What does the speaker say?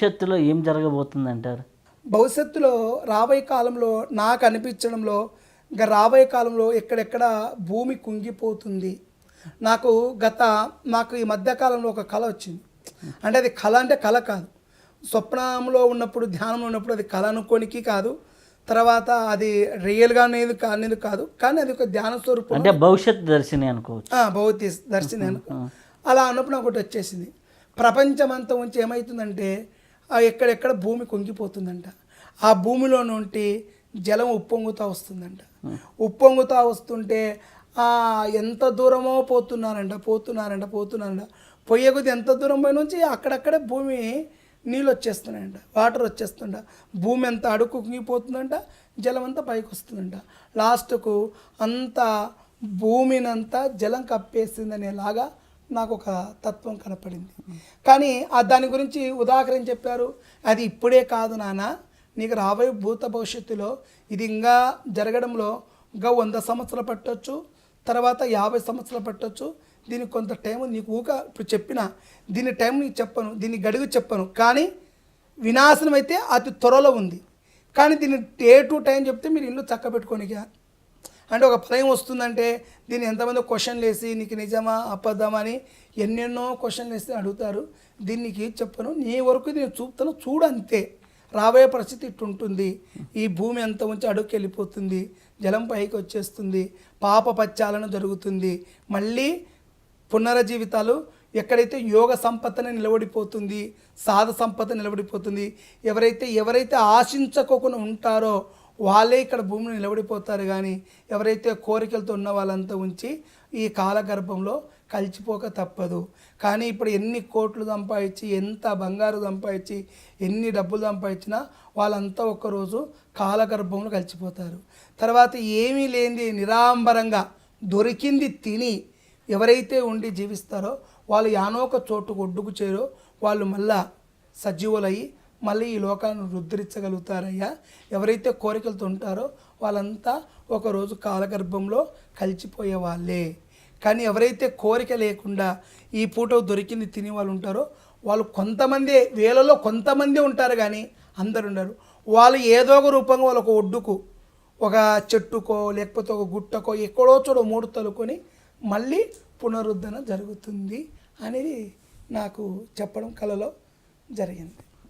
భవిష్యత్తులో ఏం జరగబోతుంది అంటారు భవిష్యత్తులో రాబోయే కాలంలో నాకు అనిపించడంలో ఇంకా రాబోయే కాలంలో ఎక్కడెక్కడ భూమి కుంగిపోతుంది. నాకు గత నాకు ఈ మధ్యకాలంలో ఒక కళ వచ్చింది. అంటే అది కళ అంటే కళ కాదు. స్వప్నంలో ఉన్నప్పుడు ధ్యానంలో ఉన్నప్పుడు అది కళ అనుకోనికి కాదు. తర్వాత అది రియల్గా అనేది అనేది కాదు. కానీ అది ఒక ధ్యాన స్వరూపం. అంటే భవిష్యత్ దర్శిని అనుకోవచ్చు. భౌతి దర్శనం అనుకో. అలా అన్నప్పుడు నాకు ఒకటి వచ్చేసింది. ప్రపంచం అంతా ఉంచి ఏమవుతుందంటే ఎక్కడెక్కడ భూమి కుంగిపోతుందంట. ఆ భూమిలో నుండి జలం ఉప్పొంగుతూ వస్తుందంట. ఉప్పొంగుతూ వస్తుంటే ఆ ఎంత దూరమో పోతున్నారంట పోతున్నారంట పోతున్నారంట. పోయే కొద్ది ఎంత దూరం పోయి నుంచి అక్కడక్కడే భూమి నీళ్ళు వచ్చేస్తున్నాయంట వాటర్ వచ్చేస్తుంట భూమి ఎంత అడుగు కుంగిపోతుందంట జలం అంతా పైకి వస్తుందంట లాస్ట్కు అంతా భూమినంతా జలం కప్పేసిందనేలాగా నాకు ఒక తత్వం కనపడింది. కానీ ఆ దాని గురించి ఉదాహరణ చెప్పారు. అది ఇప్పుడే కాదు నాన్న. నీకు రాబోయే భూత భవిష్యత్తులో ఇది ఇంకా జరగడంలో ఇంకా వంద సంవత్సరాలు పట్టొచ్చు. తర్వాత యాభై సంవత్సరాలు పట్టొచ్చు. దీనికి కొంత టైం నీకు ఊక. ఇప్పుడు చెప్పిన దీని టైం నీకు చెప్పను. దీని గడుగు చెప్పను. కానీ వినాశనం అయితే అతి త్వరలో ఉంది. కానీ దీన్ని డే టు టైం చెప్తే మీరు ఇల్లు చక్క పెట్టుకోనిగా అంటే ఒక ప్రళయం వస్తుందంటే దీన్ని ఎంతమంది క్వశ్చన్లు వేసి నీకు నిజమా అబద్ధమా అని ఎన్నెన్నో క్వశ్చన్లు వేసి అడుగుతారు. దీనికి చెప్పను? నీ వరకు నేను చూపుతాను. చూడంతే రాబోయే పరిస్థితి ఇట్టుంటుంది. ఈ భూమి అంత ఉంచి అడుగుకి వెళ్ళిపోతుంది. జలం పైకి వచ్చేస్తుంది. పాప పచ్చాలను జరుగుతుంది. మళ్ళీ పునరజీవితాలు ఎక్కడైతే యోగ సంపదన నిలబడిపోతుంది సాధ సంపద నిలబడిపోతుంది ఎవరైతే ఎవరైతే ఆశించకోకుండా ఉంటారో వాళ్ళే ఇక్కడ భూమిని నిలబడిపోతారు కానీ ఎవరైతే కోరికలతో ఉన్న వాళ్ళంతా ఉంచి ఈ కాలగర్భంలో కలిసిపోక తప్పదు. కానీ ఇప్పుడు ఎన్ని కోట్లు సంపాదించి ఎంత బంగారు సంపాదించి ఎన్ని డబ్బులు సంపాదించినా వాళ్ళంతా ఒక్కరోజు కాలగర్భంలో కలిసిపోతారు. తర్వాత ఏమీ లేనిది నిరాంబరంగా దొరికింది తిని ఎవరైతే ఉండి జీవిస్తారో వాళ్ళు యానోక చోటు ఒడ్డుకు చేరో వాళ్ళు మళ్ళా సజీవులయ్యి మళ్ళీ ఈ లోకాన్ని రుద్ధరించగలుగుతారయ్యా ఎవరైతే కోరికలతో ఉంటారో వాళ్ళంతా ఒకరోజు కాలగర్భంలో కలిసిపోయే వాళ్ళే. కానీ ఎవరైతే కోరిక లేకుండా ఈ పూట దొరికింది తినే వాళ్ళు ఉంటారో వాళ్ళు కొంతమంది వేలలో కొంతమంది ఉంటారు కానీ అందరు ఉండరు. వాళ్ళు ఏదో ఒక రూపంగా వాళ్ళ ఒక ఒడ్డుకు ఒక చెట్టుకో లేకపోతే ఒక గుట్టకో ఎక్కడో చూడో మూడు తలుకొని మళ్ళీ పునరుద్ధరణ జరుగుతుంది అనేది నాకు చెప్పడం కలలో జరిగింది.